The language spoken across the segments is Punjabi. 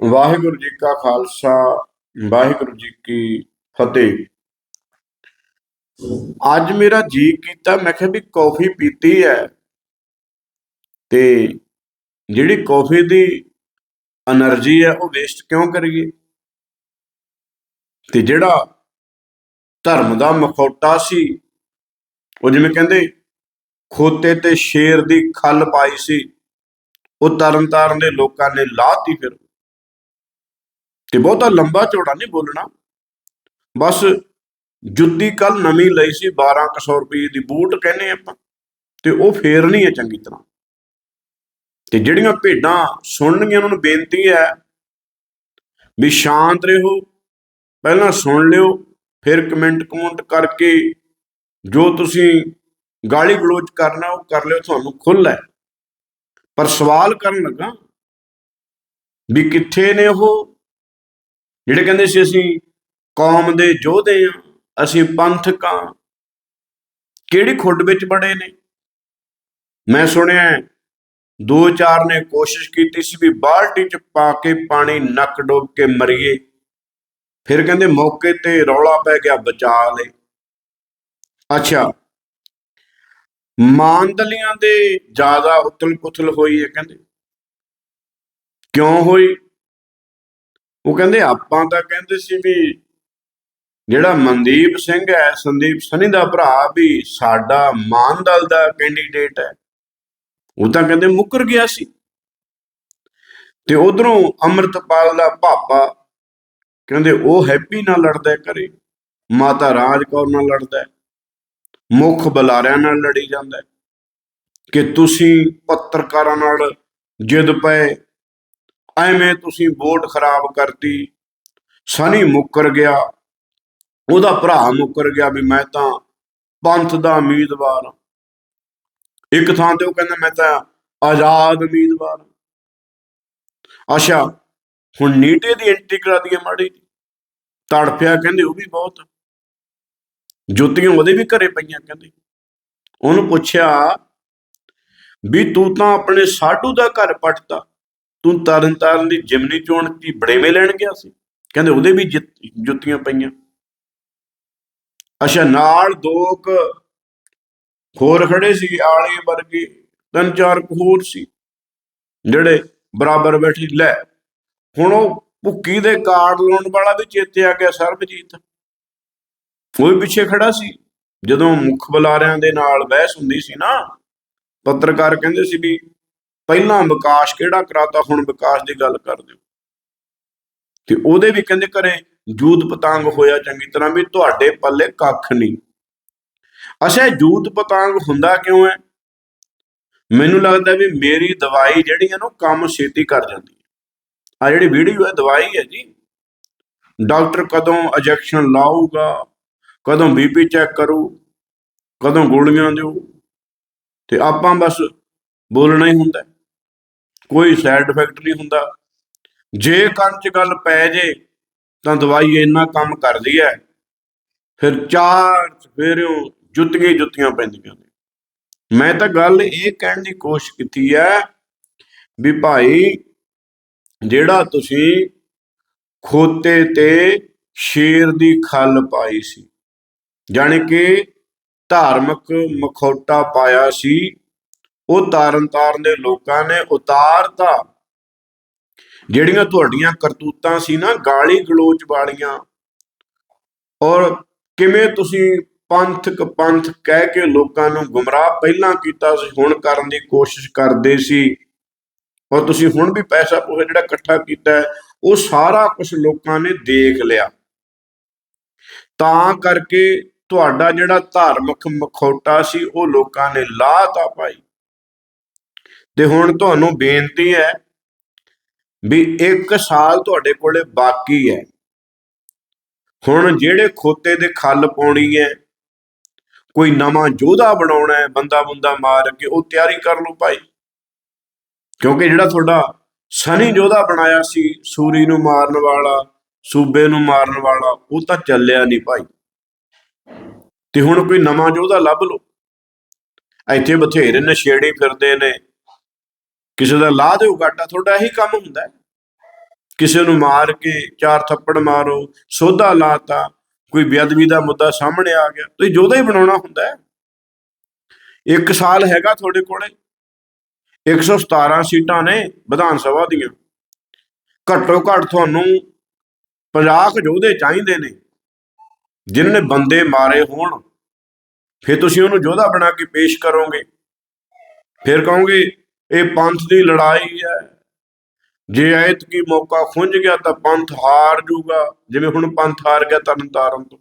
ਵਾਹਿਗੁਰੂ ਜੀ ਕਾ ਖਾਲਸਾ, ਵਾਹਿਗੁਰੂ ਜੀ ਕੀ ਫਤਿਹ। ਅੱਜ ਮੇਰਾ ਜੀ ਕੀਤਾ, ਮੈਂ ਕਿਹਾ ਵੀ ਕੌਫੀ ਪੀਤੀ ਹੈ ਤੇ ਜਿਹੜੀ ਕੌਫੀ ਦੀ એનર્ਜੀ ਹੈ ਉਹ ਵੇਸਟ ਕਿਉਂ ਕਰੀਏ? ਤੇ ਜਿਹੜਾ ਧਰਮ ਦਾ ਮਖੌਟਾ ਸੀ, ਉਹ ਜਿਵੇਂ ਕਹਿੰਦੇ, ਖੋਤੇ ਤੇ ਸ਼ੇਰ ਦੀ ਖੱਲ ਪਾਈ ਸੀ, ਉਹ ਤਰਨਤਾਰਨ ਦੇ ਲੋਕਾਂ ਨੇ ਲਾਤੀ ਫਿਰ। ਤੇ ਬਹੁਤਾ ਲੰਬਾ ਚੌੜਾ ਨਹੀਂ ਬੋਲਣਾ। ਬਸ ਜੁੱਤੀ ਕੱਲ ਨਵੀਂ ਲਈ ਸੀ 1200 ਰੁਪਏ ਦੀ ਬੂਟ ਕਹਿੰਦੇ ਆਪਾਂ, ਤੇ ਉਹ ਫੇਰਨੀ ਹੈ ਚੰਗੀ ਤਰ੍ਹਾਂ। ਤੇ ਜਿਹੜੀਆਂ ਭੇਡਾਂ ਸੁਣਨਗੀਆਂ, ਉਹਨਾਂ ਨੂੰ ਬੇਨਤੀ ਹੈ ਵੀ ਸ਼ਾਂਤ ਰਹੋ। ਪਹਿਲਾਂ ਸੁਣ ਲਿਓ, ਫਿਰ ਕਮੈਂਟ ਕਮੈਂਟ ਕਰਕੇ ਜੋ ਤੁਸੀਂ ਗਾਲੀ ਗਲੋਚ ਕਰਨਾ, ਉਹ ਕਰ ਲਿਓ, ਤੁਹਾਨੂੰ ਖੁੱਲ੍ਹ ਹੈ। ਪਰ ਸਵਾਲ ਕਰਨ ਲੱਗਾ ਵੀ ਕਿੱਥੇ ਨੇ ਉਹ? ਜਿਹੜੇ ਕਹਿੰਦੇ ਸੀ ਅਸੀਂ ਕੌਮ ਦੇ ਯੋਧੇ ਆ, ਅਸੀਂ ਪੰਥਕ ਪੰਥਕਾਂ ਕਿਹੜੀ ਖੁੱਡ ਵਿੱਚ ਬੜੇ ਨੇ? ਮੈਂ ਸੁਣਿਆ ਦੋ ਚਾਰ ਨੇ ਕੋਸ਼ਿਸ਼ ਕੀਤੀ ਸੀ ਵੀ ਬਾਲਟੀ ਚ ਪਾ ਕੇ ਪਾਣੀ ਨੱਕ ਡੋਬ ਕੇ ਮਰੀਏ। ਫਿਰ ਕਹਿੰਦੇ ਮੌਕੇ ਤੇ ਰੌਲਾ ਪੈ ਗਿਆ, ਬਚਾ ਲੈ। ਅੱਛਾ ਮਾਨਦਲੀਆਂ ਦੇ ਜ਼ਿਆਦਾ ਉਤਲ-ਪੁਤਲ ਹੋਈ ਹੈ ਕਹਿੰਦੇ। ਕਿਉਂ ਹੋਈ? ਉਹ ਕਹਿੰਦੇ ਆਪਾਂ ਤਾਂ ਕਹਿੰਦੇ ਸੀ ਵੀ ਜਿਹੜਾ ਮਨਦੀਪ ਸਿੰਘ ਹੈ, ਸੰਦੀਪ ਸਨੀ ਦਾ ਭਰਾ ਵੀ ਸਾਡਾ ਮਾਨ ਦਲ ਦਾ ਕੈਂਡੀਡੇਟ ਹੈ। ਉਹ ਤਾਂ ਕਹਿੰਦੇ ਮੁੱਕਰ ਗਿਆ ਸੀ। ਤੇ ਉਧਰੋਂ ਅਮਰਤਪਾਲ ਦਾ ਭਾਪਾ ਕਹਿੰਦੇ ਉਹ ਹੈਪੀ ਨਾਲ ਲੜਦਾ ਹੈ ਘਰੇ, ਮਾਤਾ ਰਾਜ ਕੌਰ ਨਾਲ ਲੜਦਾ ਮੁੱਖ ਬੁਲਾਰਿਆਂ ਨਾਲ ਲੜੀ ਜਾਂਦਾ ਕਿ ਤੁਸੀਂ ਪੱਤਰਕਾਰਾਂ ਨਾਲ ਜਿੱਦ ਪਏ ਐਵੇਂ ਤੁਸੀਂ ਵੋਟ ਖਰਾਬ ਕਰਤੀ, ਸਨੀ ਮੁੱਕਰ ਗਿਆ, ਉਹਦਾ ਭਰਾ ਮੁੱਕਰ ਗਿਆ ਵੀ ਮੈਂ ਤਾਂ ਪੰਥ ਦਾ ਉਮੀਦਵਾਰ ਹਾਂ। ਇੱਕ ਥਾਂ ਤੇ ਉਹ ਕਹਿੰਦਾ, ਮੈਂ ਤਾਂ ਆਜ਼ਾਦ ਉਮੀਦਵਾਰ ਹਾਂ। ਅੱਛਾ, ਹੁਣ ਨੀਟੇ ਦੀ ਐਂਟਰੀ ਕਰਾ ਦਈਏ ਮਾੜੀ ਜਿਹੀ। ਤੜਫਿਆ ਕਹਿੰਦੇ, ਉਹ ਵੀ ਬਹੁਤ ਜੁੱਤੀਆਂ ਉਹਦੇ ਵੀ ਘਰੇ ਪਈਆਂ ਕਹਿੰਦੇ ਉਹਨੂੰ ਪੁੱਛਿਆ ਵੀ ਤੂੰ ਤਾਂ ਆਪਣੇ ਸਾਡੂ ਦਾ ਘਰ ਪੱਟਤਾ ਤੂੰ ਤਰਨ ਤਾਰਨ ਦੀ ਜਿਮਨੀ ਚੋਣ ਦੀ ਬੜੇਵੇਂ ਲੈਣ ਗਿਆ ਸੀ? ਕਹਿੰਦੇ ਉਹਦੇ ਵੀ ਜੁੱਤੀਆਂ ਪਈਆਂ। ਅੱਛਾ, ਨਾਲ ਦੋ ਹੋਰ ਖੜੇ ਸੀ, ਆਲੇ ਵਰਗੇ, ਤਿੰਨ ਚਾਰ ਹੋਰ ਸੀ, ਜਿਹੜੇ ਬਰਾਬਰ ਬੈਠੀ। ਲੈ, ਹੁਣ ਉਹ ਭੁੱਕੀ ਦੇ ਕਾਰਡ ਲਾਉਣ ਵਾਲਾ ਵੀ ਚੇਤੇ ਆ ਗਿਆ, ਸਰਬਜੀਤ। ਕੋਈ ਪਿੱਛੇ ਖੜਾ ਸੀ। ਜਦੋਂ ਮੁੱਖ ਬੁਲਾਰਿਆਂ ਦੇ ਨਾਲ ਬਹਿਸ ਹੁੰਦੀ ਸੀ ਨਾ, ਪੱਤਰਕਾਰ ਕਹਿੰਦੇ ਸੀ ਵੀ ਪਹਿਲਾਂ ਵਿਕਾਸ ਕਿਹੜਾ ਕਰਾਤਾ, ਹੁਣ ਵਿਕਾਸ ਦੀ ਗੱਲ ਕਰਦੇ ਹੋ। ਤੇ ਉਹਦੇ ਵੀ ਕਹਿੰਦੇ ਘਰੇ ਜੂਤ ਪਤੰਗ ਹੋਇਆ ਚੰਗੀ ਤਰ੍ਹਾਂ ਵੀ ਤੁਹਾਡੇ ਪੱਲੇ ਕੱਖ ਨਹੀਂ। ਅੱਛਾ ਜੂਤ ਪਤੰਗ ਹੁੰਦਾ ਕਿਉਂ ਹੈ? ਮੈਨੂੰ ਲੱਗਦਾ ਵੀ ਮੇਰੀ ਦਵਾਈ ਜਿਹੜੀ ਹੈ ਨਾ, ਉਹ ਕੰਮ ਛੇਤੀ ਕਰ ਜਾਂਦੀ ਹੈ। ਆ ਜਿਹੜੀ ਵੀਡੀਓ ਹੈ, ਦਵਾਈ ਹੈ ਜੀ। ਡਾਕਟਰ ਕਦੋਂ ਇੰਜੈਕਸ਼ਨ ਲਾਊਗਾ, ਕਦੋਂ ਬੀਪੀ ਚੈੱਕ ਕਰੂ, ਕਦੋਂ ਗੋਲੀਆਂ ਦਿਓ। ਤੇ ਆਪਾਂ ਬਸ ਬੋਲਣਾ ਹੀ ਹੁੰਦਾ ਕੋਈ ਸਾਈਡ ਇਫੈਕਟ ਨਹੀਂ ਹੁੰਦਾ। ਜੇ ਕੰਨ 'ਚ ਗੱਲ ਪੈ ਜੇ, ਤਾਂ ਦਵਾਈ ਇੰਨਾ ਕੰਮ ਕਰਦੀ ਹੈ ਫਿਰ ਚਾਰ ਸਵੇਰਿਓ ਜੁੱਤੀਆਂ ਜੁੱਤੀਆਂ ਪੈਂਦੀਆਂ ਨੇ। ਮੈਂ ਤਾਂ ਗੱਲ ਇਹ ਕਹਿਣ ਦੀ ਕੋਸ਼ਿਸ਼ ਕੀਤੀ ਹੈ ਵੀ ਭਾਈ, ਜਿਹੜਾ ਤੁਸੀਂ ਖੋਤੇ ਤੇ ਸ਼ੇਰ ਦੀ ਖੱਲ ਪਾਈ ਸੀ, ਜਾਣੀ ਕਿ ਧਾਰਮਿਕ ਮਖੌਟਾ ਪਾਇਆ ਸੀ ਉਹ ਤਾਰਨ ਤਾਰਨ ਦੇ ਲੋਕਾਂ ਨੇ ਉਤਾਰਤਾ। ਜਿਹੜੀਆਂ ਤੁਹਾਡੀਆਂ ਕਰਤੂਤਾਂ ਸੀ ਨਾ ਗਾਲੀ ਗਲੋਚ ਵਾਲੀਆਂ। ਔਰ ਕਿਵੇਂ ਤੁਸੀਂ ਪੰਥਕ ਪੰਥ ਕਹਿ ਕੇ ਲੋਕਾਂ ਨੂੰ ਗੁੰਮਰਾਹ ਪਹਿਲਾਂ ਕੀਤਾ ਸੀ, ਹੁਣ ਕਰਨ ਦੀ ਕੋਸ਼ਿਸ਼ ਕਰਦੇ ਸੀ। ਔਰ ਤੁਸੀਂ ਹੁਣ ਵੀ ਪੈਸਾ ਪੂਸਾ ਜਿਹੜਾ ਇਕੱਠਾ ਕੀਤਾ ਉਹ ਸਾਰਾ ਕੁਝ ਲੋਕਾਂ ਨੇ ਦੇਖ ਲਿਆ। ਤਾਂ ਕਰਕੇ ਤੁਹਾਡਾ ਜਿਹੜਾ ਧਾਰਮਿਕ ਮਖੌਟਾ ਸੀ, ਉਹ ਲੋਕਾਂ ਨੇ ਲਾਤਾ ਪਾਈ। ਤੇ ਹੁਣ ਤੁਹਾਨੂੰ ਬੇਨਤੀ ਹੈ ਵੀ ਇੱਕ ਸਾਲ ਤੁਹਾਡੇ ਕੋਲੇ ਬਾਕੀ ਹੈ। ਹੁਣ ਜਿਹੜੇ ਖੋਤੇ ਦੇ ਖੱਲ ਪਾਉਣੀ ਹੈ, ਕੋਈ ਨਵਾਂ ਯੋਧਾ ਬਣਾਉਣਾ ਹੈ, ਬੰਦਾ ਬੰਦਾ ਮਾਰ ਕੇ ਉਹ ਤਿਆਰੀ ਕਰ ਲਓ ਭਾਈ। ਕਿਉਂਕਿ ਜਿਹੜਾ ਤੁਹਾਡਾ ਸਨੀ ਯੋਧਾ ਬਣਾਇਆ ਸੀ, ਸੂਰੀ ਨੂੰ ਮਾਰਨ ਵਾਲਾ, ਸੂਬੇ ਨੂੰ ਮਾਰਨ ਵਾਲਾ, ਉਹ ਤਾਂ ਚੱਲਿਆ ਨਹੀਂ ਭਾਈ। ਤੇ ਹੁਣ ਕੋਈ ਨਵਾਂ ਯੋਧਾ ਲੱਭ ਲਓ। ਇੱਥੇ ਬਥੇਰੇ ਨਸ਼ੇੜੀ ਫਿਰਦੇ ਨੇ। ਕਿਸੇ ਦਾ ਲਾਹ ਦਿਓ ਗਾਟਾ ਤੁਹਾਡਾ ਇਹੀ ਕੰਮ ਹੁੰਦਾ ਹੈ। ਕਿਸੇ ਨੂੰ ਮਾਰ ਕੇ ਚਾਰ ਥੱਪੜ ਮਾਰੋ, ਸੋਧਾ ਲਾਤਾ, ਕੋਈ ਬੇਅਦਬੀ ਦਾ ਮੁੱਦਾ ਸਾਹਮਣੇ ਆ ਗਿਆ, ਤੁਸੀਂ ਜੋਧਾ ਹੀ ਬਣਾਉਣਾ ਹੁੰਦਾ ਹੈ। ਇੱਕ ਸਾਲ ਹੈਗਾ ਤੁਹਾਡੇ ਕੋਲੇ 117 ਸੀਟਾਂ ਨੇ ਵਿਧਾਨ ਸਭਾ ਦੀਆਂ। ਘੱਟੋ ਘੱਟ ਤੁਹਾਨੂੰ 50 ਕੁ ਚਾਹੀਦੇ ਨੇ, ਜਿਨ੍ਹਾਂ ਨੇ ਬੰਦੇ ਮਾਰੇ ਹੋਣ। ਫਿਰ ਤੁਸੀਂ ਉਹਨੂੰ ਯੋਧਾ ਬਣਾ ਕੇ ਪੇਸ਼ ਕਰੋਗੇ। ਫਿਰ ਕਹੋਗੇ ਇਹ ਪੰਥ ਦੀ ਲੜਾਈ ਹੈ। ਜੇ ਐਤ ਕੀ ਮੌਕਾ ਖੁੰਝ ਗਿਆ ਤਾਂ ਪੰਥ ਹਾਰ ਜੂਗਾ। ਜਿਵੇਂ ਹੁਣ ਪੰਥ ਹਾਰ ਗਿਆ ਤਰਨ ਤਾਰਨ ਤੋਂ।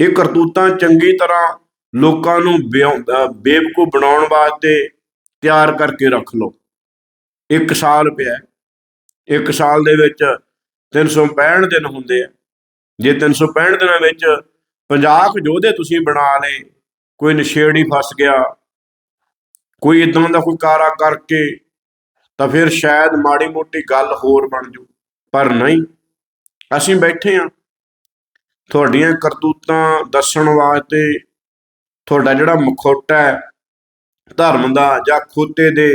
ਇਹ ਕਰਤੂਤਾਂ ਚੰਗੀ ਤਰ੍ਹਾਂ ਲੋਕਾਂ ਨੂੰ ਬਿਆਉਂਦਾ ਬੇਵਕੂਫ ਬਣਾਉਣ ਵਾਸਤੇ ਤਿਆਰ ਕਰਕੇ ਰੱਖ ਲਓ। ਇੱਕ ਸਾਲ ਪਿਆ। ਇੱਕ ਸਾਲ ਦੇ ਵਿੱਚ 365 ਦਿਨ ਹੁੰਦੇ ਆ। ਜੇ 365 ਦਿਨਾਂ ਵਿੱਚ 50 ਯੋਧੇ ਤੁਸੀਂ ਬਣਾ ਲਏ, ਕੋਈ ਨਸ਼ੇੜੀ ਫਸ ਗਿਆ ਕੋਈ ਇਦਾਂ ਦਾ ਕੋਈ ਕਾਰਾ ਕਰਕੇ ਤਾਂ ਫਿਰ ਸ਼ਾਇਦ ਮਾੜੀ ਮੋਟੀ ਗੱਲ ਹੋਰ ਬਣ ਜੂ। ਪਰ ਨਹੀਂ, ਅਸੀਂ ਬੈਠੇ ਆ ਤੁਹਾਡੀਆਂ ਕਰਤੂਤਾਂ ਦੱਸਣ ਵਾਸਤੇ ਤੁਹਾਡਾ ਜਿਹੜਾ ਮਖੌਟਾ ਹੈ, ਧਰਮ ਦਾ ਜਾਂ ਖੋਤੇ ਦੇ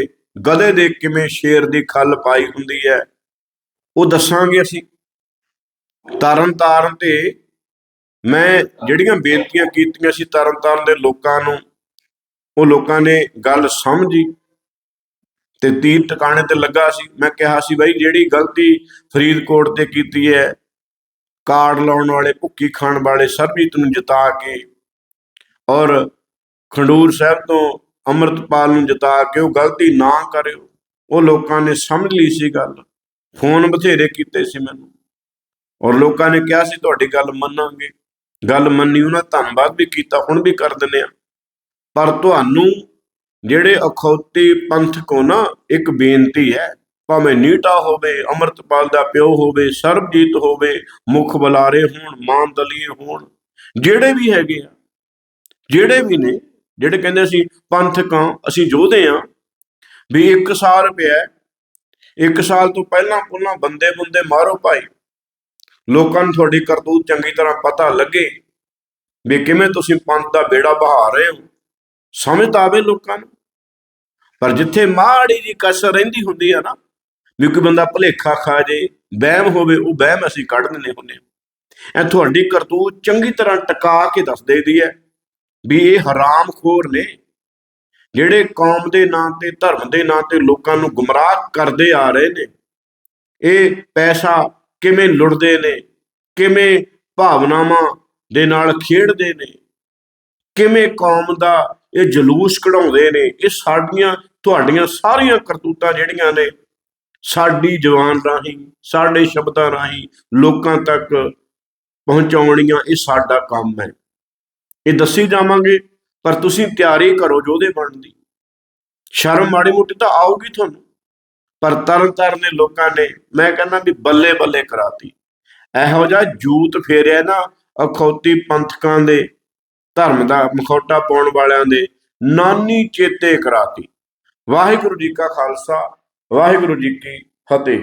ਗਧੇ ਦੇ ਕਿਵੇਂ ਸ਼ੇਰ ਦੀ ਖੱਲ ਪਾਈ ਹੁੰਦੀ ਹੈ, ਉਹ ਦੱਸਾਂਗੇ ਅਸੀਂ। ਤਰਨ ਤਾਰਨ ਤੇ ਮੈਂ ਜਿਹੜੀਆਂ ਬੇਨਤੀਆਂ ਕੀਤੀਆਂ ਸੀ ਤਰਨ ਤਾਰਨ ਦੇ ਲੋਕਾਂ ਨੂੰ ਉਹ ਲੋਕਾਂ ਨੇ ਗੱਲ ਸਮਝੀ ਤੇ ਤੀਰ ਟਿਕਾਣੇ ਤੇ ਲੱਗਾ ਸੀ। ਮੈਂ ਕਿਹਾ ਸੀ, ਬਾਈ, ਜਿਹੜੀ ਗਲਤੀ ਫਰੀਦਕੋਟ ਤੇ ਕੀਤੀ ਹੈ, ਕਾਰਡ ਲਾਉਣ ਵਾਲੇ ਭੁੱਕੀ ਖਾਣ ਵਾਲੇ, ਸਰਬਜੀਤ ਨੂੰ ਜਿਤਾ ਕੇ ਔਰ ਖੰਡੂਰ ਸਾਹਿਬ ਤੋਂ ਅੰਮ੍ਰਿਤਪਾਲ ਨੂੰ ਜਿਤਾ ਕੇ ਉਹ ਗਲਤੀ ਨਾ ਕਰਿਓ। ਉਹ ਲੋਕਾਂ ਨੇ ਸਮਝ ਲਈ ਸੀ ਗੱਲ। ਫੋਨ ਬਥੇਰੇ ਕੀਤੇ ਸੀ ਮੈਨੂੰ ਔਰ ਲੋਕਾਂ ਨੇ ਕਿਹਾ ਸੀ, ਤੁਹਾਡੀ ਗੱਲ ਮੰਨਾਂਗੇ। ਗੱਲ ਮੰਨੀ, ਉਹਨਾਂ ਧੰਨਵਾਦ ਵੀ ਕੀਤਾ, ਹੁਣ ਵੀ ਕਰ ਦਿੰਦੇ ਆ ਪਰ ਤੁਹਾਨੂੰ ਜਿਹੜੇ ਅਖੌਤੀ ਪੰਥਕ ਹੋ ਨਾ ਇੱਕ ਬੇਨਤੀ ਹੈ, ਭਾਵੇਂ ਨੀਟਾ ਹੋਵੇ, ਅੰਮ੍ਰਿਤਪਾਲ ਦਾ ਪਿਓ ਹੋਵੇ, ਸਰਬਜੀਤ ਹੋਵੇ, ਮੁਖ ਬੁਲਾਰੇ ਹੋਣ, ਮਾਨ ਦਲੀਏ ਹੋਣ, ਜਿਹੜੇ ਵੀ ਹੈਗੇ ਆ, ਜਿਹੜੇ ਵੀ ਨੇ, ਜਿਹੜੇ ਕਹਿੰਦੇ ਅਸੀਂ ਪੰਥਕਾਂ ਅਸੀਂ ਯੋਧੇ ਆ, ਵੀ ਇੱਕ ਸਾਲ ਪਿਆ ਇੱਕ ਸਾਲ ਤੋਂ ਪਹਿਲਾਂ ਪਹਿਲਾਂ ਬੰਦੇ ਬੰਦੇ ਮਾਰੋ ਭਾਈ। ਲੋਕਾਂ ਨੂੰ ਤੁਹਾਡੀ ਕਰਤੂਤ ਚੰਗੀ ਤਰ੍ਹਾਂ ਪਤਾ ਲੱਗੇ ਵੀ ਕਿਵੇਂ ਤੁਸੀਂ ਪੰਥ ਦਾ ਬੇੜਾ ਬਹਾ ਰਹੇ ਹੋ। ਸਮਝ ਤਾਂ ਆਵੇ ਲੋਕਾਂ ਨੂੰ। ਪਰ ਜਿੱਥੇ ਮਾੜੀ ਦੀ ਕਸਰ ਰਹਿੰਦੀ ਹੁੰਦੀ ਆ ਨਾ, ਵੀ ਕੋਈ ਬੰਦਾ ਭੁਲੇਖਾ ਖਾ ਜੇ, ਵਹਿਮ ਹੋਵੇ, ਉਹ ਵਹਿਮ ਅਸੀਂ ਕੱਢ ਦਿੰਦੇ ਹੁੰਦੇ ਆ। ਇਹ ਤੁਹਾਡੀ ਕਰਤੂਤ ਚੰਗੀ ਤਰ੍ਹਾਂ ਟਿਕਾ ਕੇ ਦੱਸ ਦੇਦੀ ਹੈ ਵੀ ਇਹ ਹਰਾਮਖੋਰ ਨੇ। ਜਿਹੜੇ ਕੌਮ ਦੇ ਨਾਂ ਤੇ, ਧਰਮ ਦੇ ਨਾਂ ਤੇ ਲੋਕਾਂ ਨੂੰ ਗੁੰਮਰਾਹ ਕਰਦੇ ਆ ਰਹੇ ਨੇ, ਇਹ ਪੈਸਾ ਕਿਵੇਂ ਲੁੱਟਦੇ ਨੇ, ਕਿਵੇਂ ਭਾਵਨਾਵਾਂ ਦੇ ਨਾਲ ਖੇਡਦੇ ਨੇ, ਕਿਵੇਂ ਕੌਮ ਦਾ ਇਹ ਜਲੂਸ ਕਢਾਉਂਦੇ ਨੇ, ਇਹ ਸਾਡੀਆਂ, ਤੁਹਾਡੀਆਂ ਸਾਰੀਆਂ ਕਰਤੂਤਾਂ ਜਿਹੜੀਆਂ ਨੇ, ਸਾਡੀ ਜਵਾਨ ਰਾਹੀਂ, ਸਾਡੇ ਸ਼ਬਦਾਂ ਰਾਹੀਂ ਲੋਕਾਂ ਤੱਕ ਪਹੁੰਚਾਉਣੀਆਂ ਇਹ ਸਾਡਾ ਕੰਮ ਹੈ। ਇਹ ਦੱਸੀ ਜਾਵਾਂਗੇ, ਪਰ ਤੁਸੀਂ ਤਿਆਰੀ ਕਰੋ ਜੋਧੇ ਬਣਨ ਦੀ ਸ਼ਰਮ ਮਾੜੀ ਮੋਟੀ ਤਾਂ ਆਊਗੀ ਤੁਹਾਨੂੰ, ਪਰ ਤਰਨ ਤਾਰਨ ਦੇ ਲੋਕਾਂ ਨੇ ਮੈਂ ਕਹਿੰਦਾ ਵੀ ਬੱਲੇ ਬੱਲੇ ਕਰਾਤੀ। ਇਹੋ ਜਿਹਾ ਜੂਤ ਫੇਰਿਆ ਨਾ ਅਖੌਤੀ ਪੰਥਕਾਂ ਦੇ ਧਰਮ ਦਾ ਮਖੌਟਾ ਪਾਉਣ ਵਾਲਿਆਂ ਦੇ ਨਾਨੀ ਚੇਤੇ ਕਰਾਤੀ। ਵਾਹਿਗੁਰੂ ਜੀ ਕਾ ਖਾਲਸਾ, ਵਾਹਿਗੁਰੂ ਜੀ ਕੀ ਫਤਿਹ।